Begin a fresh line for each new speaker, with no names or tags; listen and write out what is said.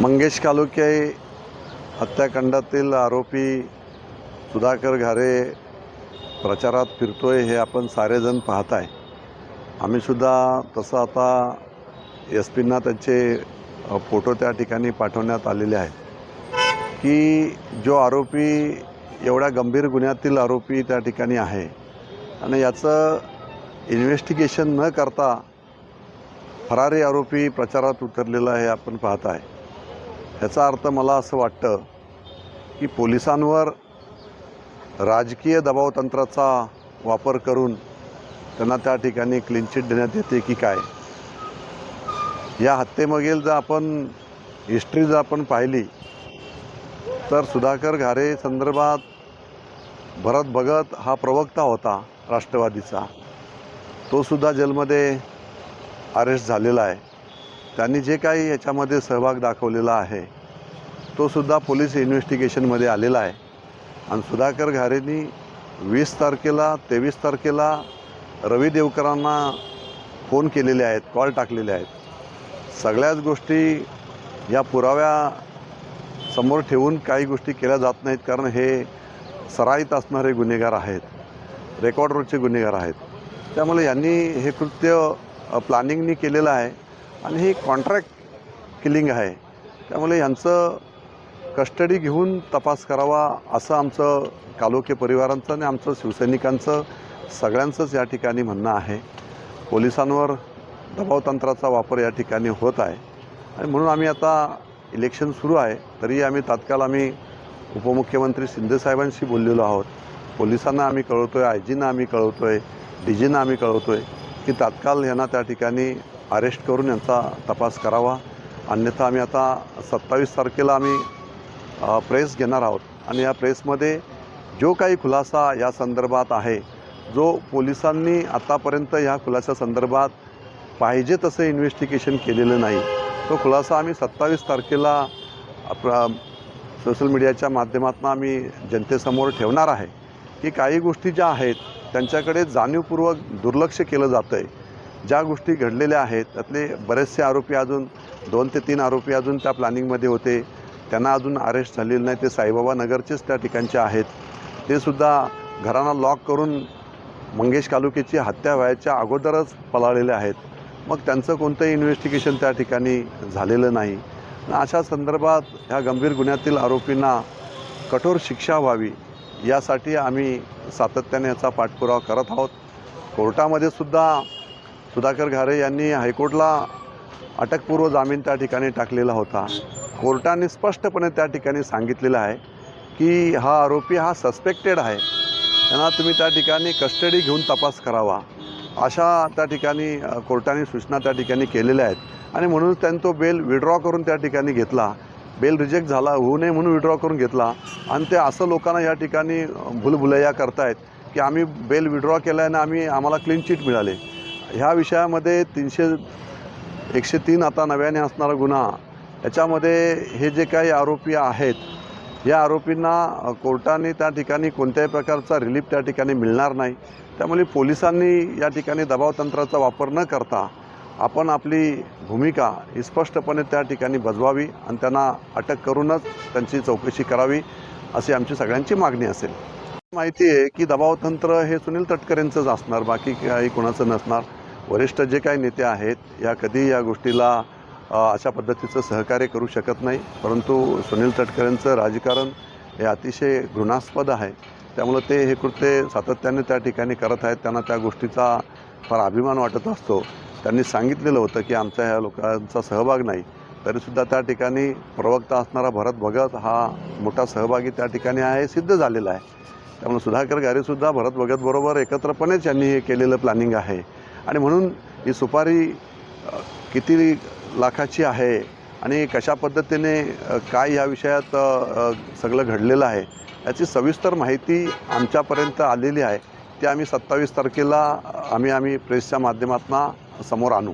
मंगेश कालुके हत्याकांडातील आरोपी सुधाकर घारे प्रचारात फिरतोय हे आपण सारेजण पाहत आहे आम्हीसुद्धा तसं आता एस पींना त्यांचे फोटो त्या ठिकाणी पाठवण्यात आलेले आहेत. की जो आरोपी एवढ्या गंभीर गुन्ह्यातील आरोपी त्या ठिकाणी आहे आणि याचं इन्व्हेस्टिगेशन न करता फरारी आरोपी प्रचारात उतरलेला आहे आपण पाहत आहे ह्याचा अर्थ मला असं वाटतं की पोलिसांवर राजकीय दबावतंत्राचा वापर करून त्यांना त्या ठिकाणी क्लीन चिट देण्यात येते की काय? या हत्येमागील जर आपण हिस्ट्री जर आपण पाहिली तर सुधाकर घारे संदर्भात भरत भगत हा प्रवक्ता होता राष्ट्रवादीचा. तो सुद्धा जेलमध्ये अरेस्ट झालेला आहे. त्यांनी जे काही याच्यामध्ये सहभाग दाखवलेला आहे तो सुद्धा पोलीस इन्व्हेस्टिगेशनमध्ये आलेला आहे. आणि सुधाकर घारेंनी वीस तारखेला तेवीस तारखेला रवी देवकरांना फोन केलेले आहेत कॉल टाकलेले आहेत. सगळ्याच गोष्टी या पुराव्या समोर ठेवून काही गोष्टी केल्या जात नाहीत कारण हे सराईत असणारे गुन्हेगार आहेत रेकॉर्डवरचे गुन्हेगार आहेत. त्यामुळे यांनी हे कृत्य प्लॅनिंगनी केलेलं आहे. आणि हे कॉन्ट्रॅक्ट किलिंग आहे. त्यामुळे यांचं कस्टडी घेऊन तपास करावा असं आमचं कालोके परिवारांचं आणि आमचं शिवसैनिकांचं सगळ्यांचंच या ठिकाणी म्हणणं आहे. पोलिसांवर दबावतंत्राचा वापर या ठिकाणी होत आहे. आणि म्हणून आम्ही आता इलेक्शन सुरू आहे. तरी आम्ही तात्काळ आम्ही उपमुख्यमंत्री शिंदेसाहेबांशी बोललेलो आहोत. पोलिसांना आम्ही कळवतो आहे आय आम्ही कळवतो आहे डी आम्ही कळवतो आहे की तात्काळ यांना त्या ठिकाणी अरेस्ट करून यांचा तपास करावा. अन्यथा आम्ही आता सत्तावीस तारखेला आम्ही प्रेस घेणार आहोत. आणि या प्रेसमध्ये जो काही खुलासा या संदर्भात आहे जो पोलिसांनी आतापर्यंत ह्या खुलासा संदर्भात पाहिजे तसं इन्व्हेस्टिगेशन केलेलं नाही तो खुलासा आम्ही सत्तावीस तारखेला सोशल मीडियाच्या माध्यमातून आम्ही जनतेसमोर ठेवणार आहे. की काही गोष्टी ज्या आहेत त्यांच्याकडे जाणीवपूर्वक दुर्लक्ष केलं जातं आहे ज्या गोष्टी घडलेल्या आहेत त्यातले बरेचसे आरोपी अजून दोन ते तीन आरोपी अजून त्या प्लॅनिंगमध्ये होते. त्यांना अजून अरेस्ट झालेलं नाही. ते साईबाबा नगरचेच त्या ठिकाणचे आहेत. ते सुद्धा घरांना लॉक करून मंगेश कालुकेची हत्या व्हायच्या अगोदरच पळालेले आहेत. मग त्यांचं कोणतंही इन्व्हेस्टिगेशन त्या ठिकाणी झालेलं नाही. अशा संदर्भात ह्या गंभीर गुन्ह्यातील आरोपींना कठोर शिक्षा व्हावी यासाठी आम्ही सातत्याने याचा पाठपुरावा करत आहोत. कोर्टामध्ये सुद्धा सुधाकर घारे यांनी हायकोर्टला अटकपूर्व जामीन त्या ठिकाणी टाकलेला होता. कोर्टाने स्पष्टपणे त्या ठिकाणी सांगितलेलं आहे की हा आरोपी हा सस्पेक्टेड आहे. त्यांना तुम्ही त्या ठिकाणी कस्टडी घेऊन तपास करावा. अशा त्या ठिकाणी कोर्टाने सूचना त्या ठिकाणी केलेल्या आहेत. आणि म्हणून त्यांनी तो बेल विड्रॉ करून त्या ठिकाणी घेतला. बेल रिजेक्ट झाला होऊ नये म्हणून विड्रॉ करून घेतला. आणि ते असं लोकांना या ठिकाणी अ, भुलभुलैया करतायत की आम्ही बेल विड्रॉ केला आणि आम्ही आम्हाला क्लीन चिट मिळाले. ह्या विषयामध्ये तीनशे एकशे तीन आता नव्याने असणारा गुन्हा याच्यामध्ये हे जे काही आरोपी आहेत या आरोपींना कोर्टाने त्या ठिकाणी कोणत्याही प्रकारचा रिलीफ त्या ठिकाणी मिळणार नाही. त्यामुळे पोलिसांनी या ठिकाणी दबावतंत्राचा वापर न करता आपण आपली भूमिका ही स्पष्टपणे त्या ठिकाणी बजवावी आणि त्यांना अटक करूनच त्यांची चौकशी करावी अशी आमची सगळ्यांची मागणी असेल. माहिती आहे की दबावतंत्र हे सुनील तटकरेंचंच असणार बाकी काही कोणाचं नसणार. वरिष्ठ जे काही नेते आहेत या कधी या गोष्टीला अशा पद्धतीचं सहकार्य करू शकत नाही. परंतु सुनील तटकरेंचं राजकारण हे अतिशय घृणास्पद आहे. त्यामुळं ते हे कृत्य सातत्याने त्या ठिकाणी करत आहेत. त्यांना त्या गोष्टीचा फार अभिमान वाटत असतो. त्यांनी सांगितलेलं होतं की आमच्या ह्या लोकांचा सहभाग नाही. तरीसुद्धा त्या ठिकाणी प्रवक्ता असणारा भरत भगत हा मोठा सहभागी त्या ठिकाणी आहे सिद्ध झालेला आहे. त्यामुळे सुधाकर गारेसुद्धा भरत भगतबरोबर एकत्रपणेच यांनी हे केलेलं प्लॅनिंग आहे. आणि म्हणून ही सुपारी किती लाखाची आहे आणि कशा पद्धतीने काय या विषयात सगळं घडलेलं आहे याची सविस्तर माहिती आमच्यापर्यंत आलेली आहे. ती आम्ही सत्तावीस तारखेला आम्ही आम्ही प्रेसच्या माध्यमातून समोर आणू.